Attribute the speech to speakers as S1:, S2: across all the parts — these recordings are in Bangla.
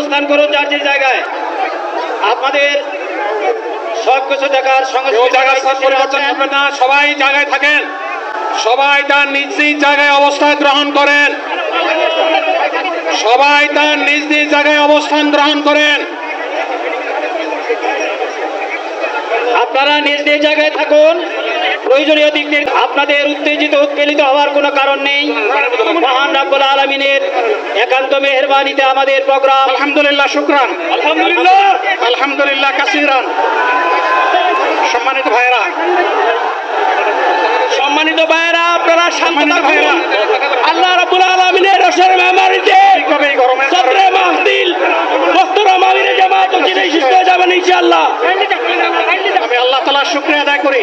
S1: অবস্থান করুন যার যে জায়গায়। আপনাদের সব কিছু দেখার সঙ্গে
S2: পরিবর্তন না সবাই জায়গায় থাকেন। সবাই তার নিজ নিজ জায়গায় অবস্থান গ্রহণ করেন। সবাই তার নিজ নিজ জায়গায় অবস্থান গ্রহণ করেন।
S1: আপনারা নিজ নিজ জায়গায় থাকুন। প্রয়োজনীয় দিক দিয়ে আপনাদের উত্তেজিত উৎপীড়িত হওয়ার কোনো কারণ নেই। মহান রাব্বুল আলমিনের একান্ত মেহরবানিতে আমাদের প্রোগ্রাম
S2: আলহামদুলিল্লাহ শুক্রান।
S1: আলহামদুলিল্লাহ।
S2: আলহামদুলিল্লাহ কাসিরান। সম্মানিত ভাইরা
S1: সম্মানিত ভাইয়েরা আপনারা
S2: সম্মানিত। ভাইয়েরা।
S1: আল্লাহ রাব্বুল আলমিনের রসের
S2: গরমের
S1: সদরে মাহদিল মোহতরম আমিরে জামাত উদ্দিনে শিষ্ট হয়ে যাবেন ইনশাআল্লাহ।
S2: আমি আল্লাহ তালার শুক্রিয়া আদায় করি।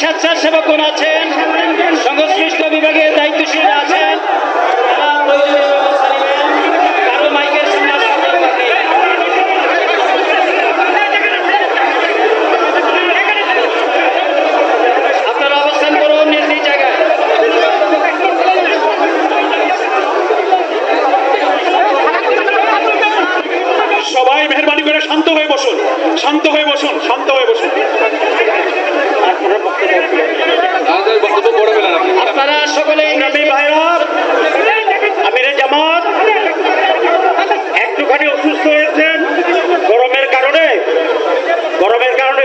S1: স্বেচ্ছাসেবকগণ আছেন, সংশ্লিষ্ট বিভাগের দায়িত্বশীল আছেন।
S2: সবাই শান্ত হয়ে বসুন, শান্ত হয়ে বসুন, শান্ত হয়ে বসুন
S1: আপনারা সকলেই নবী ভাইরা আমিরে জামাত একটুখানি অসুস্থ হয়েছেন গরমের কারণে গরমের কারণে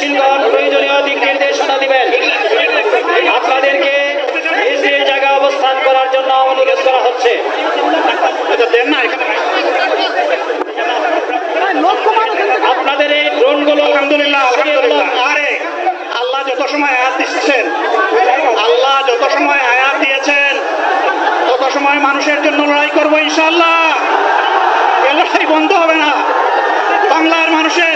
S1: দায়িত্বশীলগণ প্রয়োজনীয় দিক নির্দেশনা দিবেন। আপনাদেরকে নিজ নিজ জায়গায় অবস্থান করার জন্য অনুরোধ করা হচ্ছে
S2: এটা দেন না এখানে
S1: আপনাদের এই ড্রোনগুলো
S2: আলহামদুলিল্লাহ আলহামদুলিল্লাহ আরে আল্লাহ যত সময় আয়াত দিচ্ছেন আল্লাহ যত সময় আয়াত দিয়েছেন তত সময় মানুষের জন্য লড়াই করব ইনশাআল্লাহ এ লড়াই বন্ধ হবে না বাংলার মানুষের